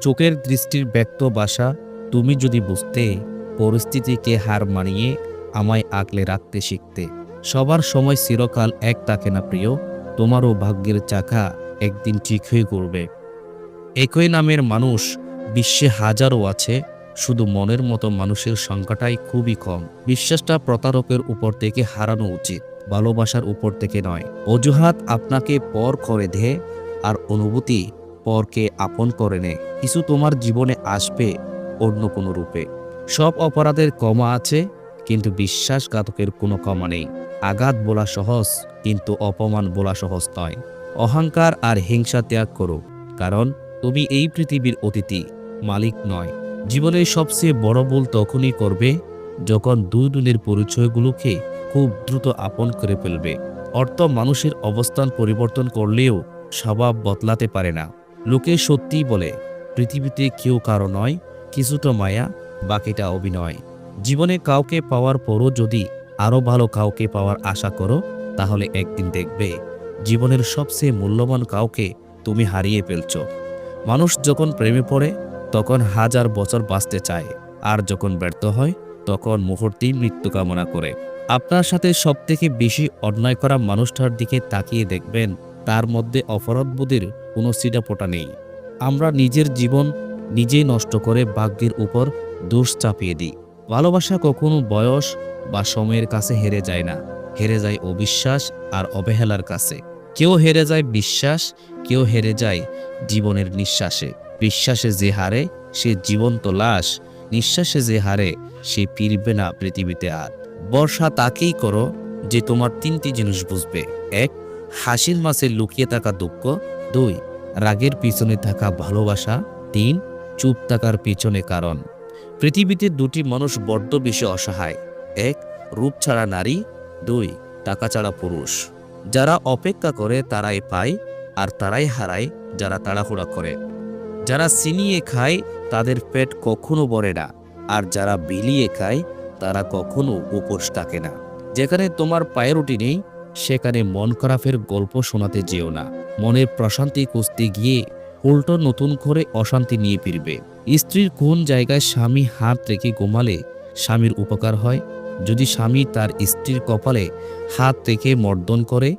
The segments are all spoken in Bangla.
চোখের দৃষ্টির ব্যক্ত বাসা, তুমি যদি বুঝতে পরিস্থিতিকে হার মানিয়ে আমায় আগলে রাখতে শিখতে। সবার সময় চিরকাল এক থাকে না প্রিয়, তোমারও ভাগ্যের চাকা একদিন ঠিক হয়ে করবে। একই নামের মানুষ বিশ্বে হাজারও আছে, শুধু মনের মতো মানুষের সংখ্যাটাই খুবই কম। বিশ্বাসটা প্রতারকের উপর থেকে হারানো উচিত, ভালোবাসার উপর থেকে নয়। অজুহাত আপনাকে পর করে দেয়, আর অনুভূতি পরকে আপন করে নে, কিছু তোমার জীবনে আসবে অন্য কোনো রূপে। সব অপরাধের কমা আছে, কিন্তু বিশ্বাসঘাতকের কোনো কমা নেই। আঘাত বলা সহজ, কিন্তু অপমান বলা সহজ নয়। অহংকার আর হিংসা ত্যাগ করো, কারণ তুমি এই পৃথিবীর অতিথি, মালিক নয়। জীবনের সবচেয়ে বড় ভুল তখনই করবে, যখন দুই দুনের পরিচয়গুলোকে খুব দ্রুত আপন করে ফেলবে। অর্থ মানুষের অবস্থান পরিবর্তন করলেও স্বভাব বদলাতে পারে না। লোকে সত্যিই বলে, পৃথিবীতে কেউ কারও নয়, কিছুটা মায়া, বাকিটা অভিনয়। জীবনে কাউকে পাওয়ার পরও যদি আরও ভালো কাউকে পাওয়ার আশা করো, তাহলে একদিন দেখবে, জীবনের সবচেয়ে মূল্যবান কাউকে তুমি হারিয়ে ফেলছ। মানুষ যখন প্রেমে পড়ে, তখন হাজার বছর বাঁচতে চায়, আর যখন ব্যর্থ হয়, তখন মুহূর্তেই মৃত্যু কামনা করে। আপনার সাথে সবথেকে বেশি অন্যায় করা মানুষটার দিকে তাকিয়ে দেখবেন তার মধ্যে অপরাধবোধের কোনো সিডাপোটা নেই। আমরা নিজের জীবন নিজেই নষ্ট করে ভাগ্যের উপর দোষ চাপিয়ে দিই। ভালোবাসা কখনো বয়স বা সময়ের কাছে হেরে যায় না। হেরে যায় অবিশ্বাস আর অবহেলার কাছে। কেউ হেরে যায় বিশ্বাস, কেউ হেরে যায় জীবনের নিঃশ্বাসে। বিশ্বাসে যে হারে সে জীবন্ত লাশ, নিঃশ্বাসে যে হারে সে ফিরবে না পৃথিবীতে আর। বর্ষা তাকেই করো যে তোমার তিনটি জিনিস বুঝবে। এক হাসির মাঝে লুকিয়ে থাকা দুঃখ। দুই, রাগের পিছনে থাকা ভালোবাসা। তিন, চুপ থাকার পিছনে কারণ। পৃথিবীতে দুটি মানুষ বড্ড বেশি অসহায়। এক, রূপ ছাড়া নারী। দুই, টাকা ছাড়া পুরুষ। যারা অপেক্ষা করে তারাই পায় আর তারাই হারায় যারা তাড়াহুড়া করে। যারা সিনিয়ে খায় তাদের পেট কখনো ভরে না আর যারা বিলিয়ে খায় তারা কখনো উপোস থাকে না। যেখানে তোমার পায়েরুটি নেই সেখানে মন খারাপের গল্প শোনাতে যেও না। মনের প্রশান্তি খুঁজতে গিয়ে উল্টো নতুন করে অশান্তি নিয়ে ফিরবে। স্ত্রীর কোন জায়গায় স্বামী হাত রেখে ঘুমালে স্বামীর উপকার হয়? যদি স্বামী তার স্ত্রীর কপালে হাত রেখে মর্দন করে,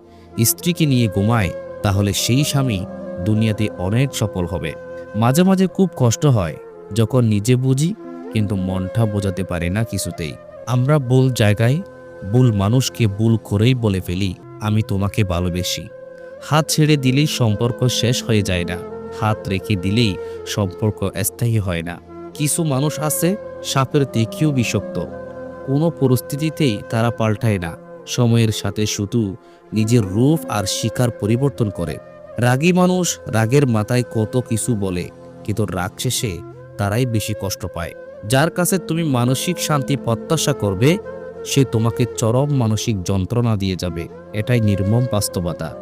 স্ত্রীকে নিয়ে ঘুমায়, তাহলে সেই স্বামী দুনিয়াতে অনেক সফল হবে। মাঝে মাঝে খুব কষ্ট হয় যখন নিজে বুঝি, কিন্তু মনটা বোঝাতে পারে না কিছুতেই। আমরা ভুল জায়গায় ভুল মানুষকে ভুল করেই বলে ফেলি, আমি তোমাকে ভালোবেসি। হাত ছেড়ে দিলেই সম্পর্ক শেষ হয়ে যায় না। হাত রেখে দিলেই সম্পর্ক স্থায়ী হয় না। কিছু মানুষ আছে, সাপের তেকেও বিষাক্ত। কোনো পরিস্থিতিতেই তারা পাল্টায় না। সময়ের সাথে শুধু নিজের রূপ আর শিকার পরিবর্তন করে। রাগী মানুষ রাগের মাথায় কত কিছু বলে, কিন্তু রাগ শেষে তারাই বেশি কষ্ট পায়। যার কাছে তুমি মানসিক শান্তি প্রত্যাশা করবে সে তোমাকে চরম মানসিক যন্ত্রণা দিয়ে যাবে। এটাই নির্মম বাস্তবতা।